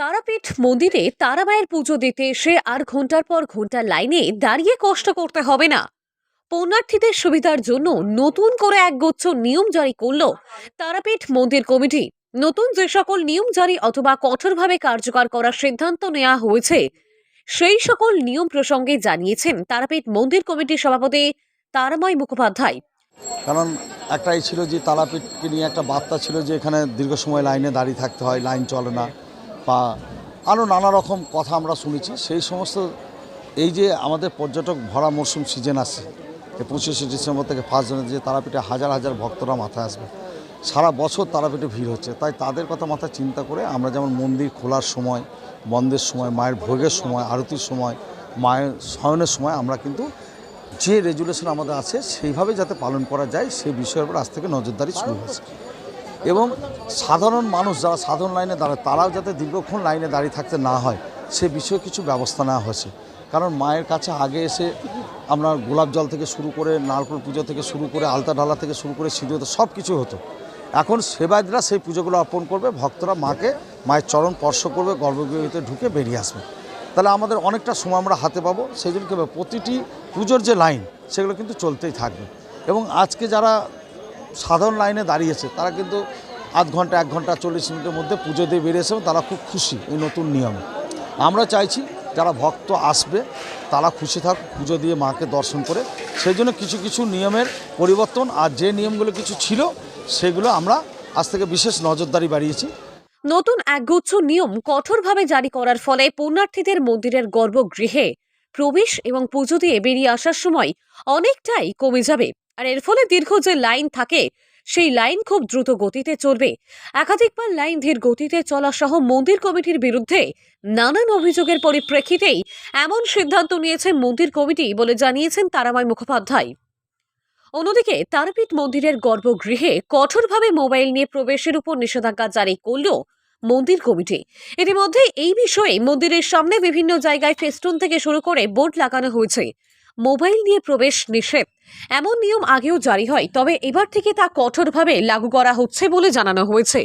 তারাপীঠ মন্দিরে তারামায়ের পুজো দিতে এসে আর ঘণ্টার পর ঘণ্টা লাইনে দাঁড়িয়ে কষ্ট করতে হবে না। পণ্যার্থীদের সুবিধার জন্য নতুন করে একগুচ্ছ নিয়ম জারি করল তারাপীঠ মন্দির কমিটি। নতুন যে সকল নিয়ম জারি অথবা কঠোরভাবে কার্যকর করার সিদ্ধান্ত নেওয়া হয়েছে, সেই সকল নিয়ম প্রসঙ্গে জানিয়েছেন তারাপীঠ মন্দির কমিটির সভাপতি তারাময় মুখোপাধ্যায়। কারণ একটাই ছিল যে তারাপীঠকে নিয়ে একটা বার্তা ছিল যে এখানে দীর্ঘ সময় লাইনে দাঁড়িয়ে থাকতে হয়, লাইন চলে না। বা আরও নানা রকম কথা আমরা শুনেছি, সেই সমস্ত এই যে আমাদের পর্যটক ভরা মরশুম সিজন এই পঁচিশে ডিসেম্বর থেকে ফার্স্ট জানুয়ারি যে তারাপীঠে হাজার হাজার ভক্তরা মাথায় আসবে, সারা বছর তারাপীঠে ভিড় হচ্ছে। তাই তাদের কথা মাথায় চিন্তা করে আমরা যেমন মন্দির খোলার সময়, বন্ধের সময়, মায়ের ভোগের সময়, আরতির সময়, মায়ের শয়নের সময় আমরা কিন্তু যে রেজুলেশন আমাদের আছে, সেইভাবে যাতে পালন করা যায়, সেই বিষয়ের উপর আজ থেকে নজরদারি শুরু হয়েছে। এবং সাধারণ মানুষ যারা সাধারণ লাইনে দাঁড়ায়, তারাও যাতে দীর্ঘক্ষণ লাইনে দাঁড়িয়ে থাকতে না হয়, সে বিষয়ে কিছু ব্যবস্থা নেওয়া হয়েছে। কারণ মায়ের কাছে আগে এসে আমরা গোলাপ জল থেকে শুরু করে, নারকল পুজো থেকে শুরু করে, আলতা ঢালা থেকে শুরু করে, সিঁদুর সব কিছু হতো। এখন সেবায়তরা সেই পুজোগুলো অর্পণ করবে, ভক্তরা মাকে মায়ের চরণ স্পর্শ করবে গর্ভগৃহের ভিতরে ঢুকে বেরিয়ে আসবে। তাহলে আমাদের অনেকটা সময় আমরা হাতে পাবো, সেই জন্য প্রতিটি পুজোর যে লাইন, সেগুলো কিন্তু চলতেই থাকবে। এবং আজকে যারা সাধারণ লাইনে দাঁড়িয়েছে, তারা কিন্তু আধ ঘণ্টা, এক ঘণ্টা, চল্লিশ মিনিটের মধ্যে পুজো দিয়ে বেরিয়েছে এবং তারা খুব খুশি এই নতুন নিয়মে। আমরা চাইছি যারা ভক্ত আসবে, তারা খুশি থাক পুজো দিয়ে মাকে দর্শন করে। সেই জন্য কিছু কিছু নিয়মের পরিবর্তন আর যে নিয়মগুলো কিছু ছিল, সেগুলো আমরা আজ থেকে বিশেষ নজরদারি বাড়িয়েছি। নতুন একগুচ্ছ নিয়ম কঠোরভাবে জারি করার ফলে পুণ্যার্থীদের মন্দিরের গর্ভগৃহে প্রবেশ এবং পুজো দিয়ে বেরিয়ে আসার সময় অনেকটাই কমে যাবে। আর এর ফলে দীর্ঘ যে লাইন থাকে, সেই লাইন খুব দ্রুত গতিতে চলবে। একাধিকবার লাইন ধীর গতিতে চলা সহ মন্দির কমিটির বিরুদ্ধে নানান অভিযোগের পরিপ্রেক্ষিতেই এমন সিদ্ধান্ত নিয়েছে মন্দির কমিটি বলে জানিয়েছেন তারাময় মুখোপাধ্যায়। অন্যদিকে তারাপীঠ মন্দিরের গর্ভগৃহে কঠোরভাবে মোবাইল নিয়ে প্রবেশের উপর নিষেধাজ্ঞা জারি করল মন্দির কমিটি। ইতিমধ্যে এই বিষয়ে মন্দিরের সামনে বিভিন্ন জায়গায় ফেস্টুন থেকে শুরু করে বোর্ড লাগানো হয়েছে। মোবাইল নিয়ে প্রবেশ নিষেধ। এমন নিয়ম আগেও জারি হয়, তবে এবার থেকে তা কঠোরভাবে লাগু করা হচ্ছে বলে জানানো হয়েছে।